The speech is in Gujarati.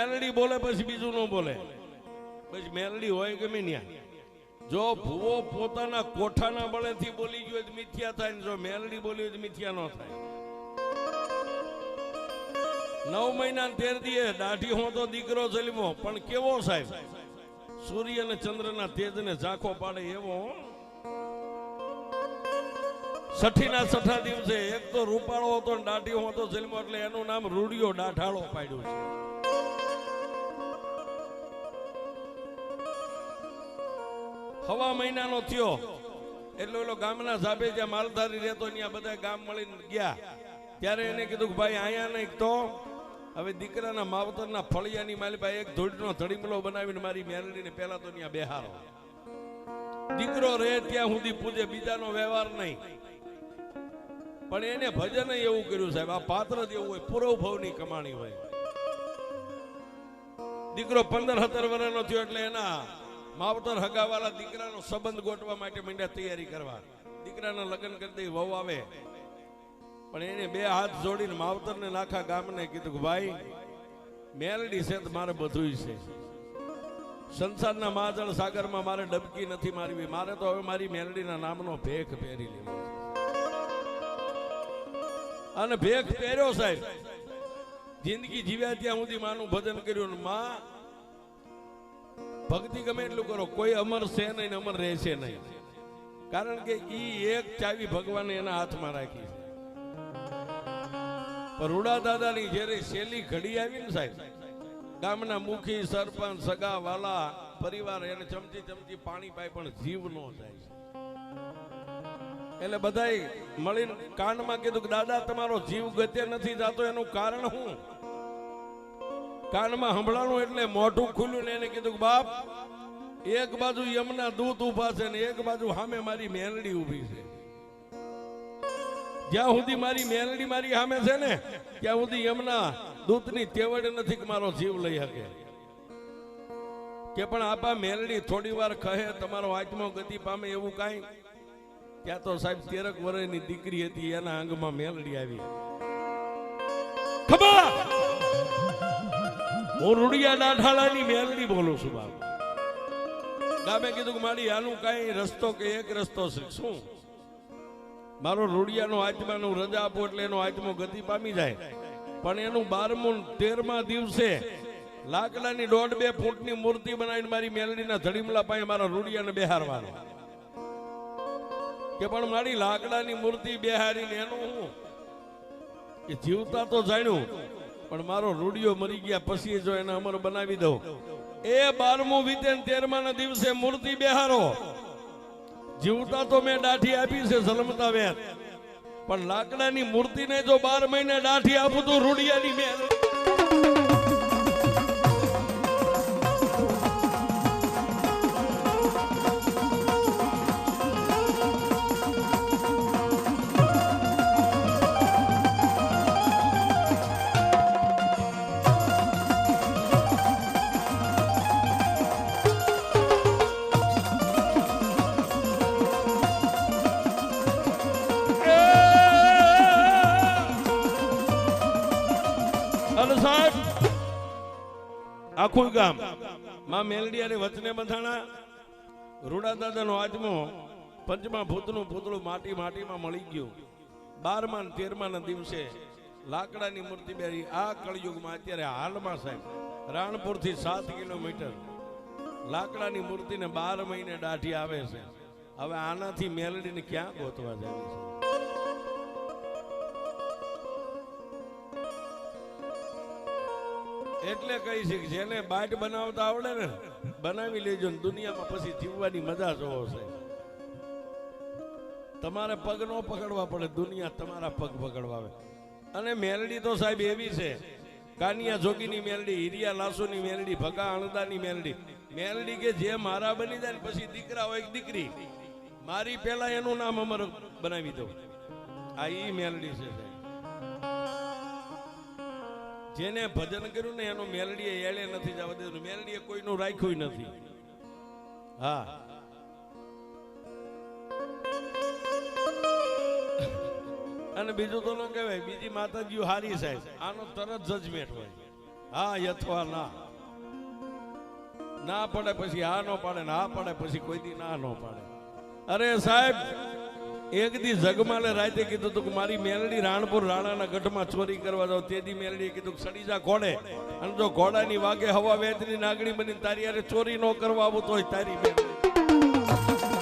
મેલડી બોલે પછી બીજું ન બોલે. પછી મેલડી હોય ગમે ન્યા જો ભૂવો પોતાના કોઠાના બળેથી બોલી ગયો તો મિથ્યા થાય ને જો મેલડી બોલી હોય તો મિથ્યા ન થાય. નવ મહિના તેર દીએ દાઢી હો તો દીકરો જલમો પણ કેવો સાહેબ? સૂર્ય અને ચંદ્રના તેજને ઝાંખો પાડે એવો, હો. છઠ્ઠીના છઠ્ઠા દિવસે એક તો રૂપાળો હતો દાઢી હતો જલમો એટલે એનું નામ રૂડિયો દાઢાળો પાડ્યું છે. હવા મહિનાનો થયો. એટલે ઓલો ગામના સાબે જ્યાં માલધારી રહેતો ત્યાં બધા ગામ મળીને ગયા. ત્યારે એને કીધું કે ભાઈ, અહીંયા નહીં તો હવે દીકરાના માવતરના ફળિયાની માલિપા એક ધૂળનો ધડીમલો બનાવીને મારી મેરડીને પહેલા તો ત્યાં બેહારો દીકરો રહે ત્યાં સુધી પૂજે, બીજાનો વ્યવહાર નહીં. પણ એને ભજન એવું કર્યું સાહેબ, આ પાત્ર જ એવું હોય પૂરવ ભવની કમાણી હોય. દીકરો પંદર સત્તર વર્ષનો થયો એટલે એના માવતર હગાવાલા દીકરાનો સંબંધ ગોઠવા માટે માંડ્યા તૈયારી કરવા. દીકરાના લગ્ન કરી દઈ વહુ આવે. પણ એને બે હાથ જોડીને માવતરને નાખા ગામને કીધું ભાઈ, મેલડી છે તો મારે બધું છે. સંસારના મહાજળ સાગરમાં મારે ડબકી નથી મારવી. મારે તો હવે મારી મેલડીના નામનો ભેખ પહેરી લેવો અને ભેખ પહેર્યો સાહેબ. જિંદગી જીવ્યા ત્યાં સુધી માનું ભજન કર્યું માં ભક્તિ ગમે એટલું કરો, કોઈ અમર છે નહીં અમર રહેશે નહીં. કારણ કે ઈ એક ચાવી ભગવાને એના હાથમાં રાખી છે. રૂડા દાદાની જ્યારે શેલી ઘડી આવી ને સાહેબ, ગામના મુખી, સરપંચ, સગા, વાલા, પરિવાર, એને ચમચી ચમચી પાણી પાય પણ જીવ નો જાય. એટલે બધાય મળીને કાનમાં કીધું કે, દાદા, તમારો જીવ ગતે નથી જાતો, એનું કારણ શું? કાનમાં સંભળાણું એટલે મોઢું ખુલ્યું ને એને કીધું બાપ, એક બાજુ યમના દૂત ઊભા છે ને એક બાજુ સામે મારી મેલડી ઊભી છે. જ્યાં સુધી મારી મેલડી મારી સામે છે ને, ત્યાં સુધી યમના દૂતની તેવડ નથી મારો જીવ લઈ શકે. કે પણ આપા મેલડી થોડી વાર કહે, તમારો આત્મા ગતિ પામે એવું કાંઈ? ત્યાં તો સાહેબ તેરક વર્ષની દીકરી હતી, એના અંગમાં મેલડી આવી. ખબર? હું રૂડિયા દાઢાળાની મેલડી બોલું છું બાપ. ગામે કીધું કે મારી આનું કાંઈ રસ્તો કે એક રસ્તો છે. શું? મારો રૂડિયાનો આત્માનું રજા આપો એટલે એનો આત્મો ગતિ પામી જાય. પણ એનું બારમું તેરમા દિવસે લાકડાની દોઢ બે ફૂટની મૂર્તિ બનાવીને મારી મેલડીના ધડીમલા પાસે મારા રૂડિયાને બેહારવાનો. કે પણ મારી લાકડાની મૂર્તિ બેહારીને એનું હું? જીવતા તો જાણ્યું પણ મારો રૂડિયો મરી ગયા પછી જો એને અમર બનાવી દઉં. એ બારમું વીતે તેરમા ના દિવસે મૂર્તિ બેહારો. જીવતા તો મેં દાઠી આપી છે જલમતા વેર. પણ લાકડાની મૂર્તિને જો બાર મહિને દાઠી આપું તો રૂડિયાની મેં અને સાહેબ. આખું ગામ? માં મેલડી અને વચને બંધાણા રૂડા દાદાનો આજમો પંચમા ભૂતનું પૂતળું માટી માટીમાં મળી ગયું. બારમા ને તેરમા ના દિવસે લાકડાની મૂર્તિ બેરી આ કળયુગમાં અત્યારે હાલમાં સાહેબ, રાણપુરથી સાત કિલોમીટર. લાકડાની મૂર્તિને બાર મહિને દાઢી આવે છે. હવે આનાથી મેલડીને ક્યાં ગોતવા જાય છે? એટલે કહી છે જેને બાટ બનાવતા આવડે ને, બનાવી લેજો ને દુનિયામાં પછી જીવવાની મજા જોવો છે તમારે પગ નો પકડવા પડે, દુનિયા તમારા પગ પકડવા આવે. અને મેલડી તો સાહેબ એવી છે, કાનિયા જોગીની મેલડી, હિરિયા લાસુની મેલડી, ભગા અણદાની મેલડી. મેલડી કે જે મારા બની જાય પછી દીકરા હોય દીકરી. મારી પેલા એનું નામ અમર બનાવી દઉં આ ઈ મેલડી છે જેને ભજન કર્યું ને એનું મેલડીએ એળે નથી જવા દીધું. મેલડીએ કોઈનું રાખ્યું નથી. હા. અને બીજું તો ન કહેવાય, બીજી માતાજીઓ હારી સાહેબ. આનો તરત જજમેન્ટ હોય. હા, યથવા ના. ના પડે પછી હા નો પાડે ને હા પડે પછી કોઈ દી ના નો પાડે. અરે સાહેબ એક દી જગમાલે રાતે કીધું તું કે મારી મેલડી રાણપુર રાણાના ગઢમાં ચોરી કરવા જાવ તે દી મેલડીએ કીધું સડી જા ઘોડે. અને જો ઘોડાની વાગે હવા વેચની નાગણી બની તારી યારે ચોરી ન કરવા આવું તોય તારી મેલડી.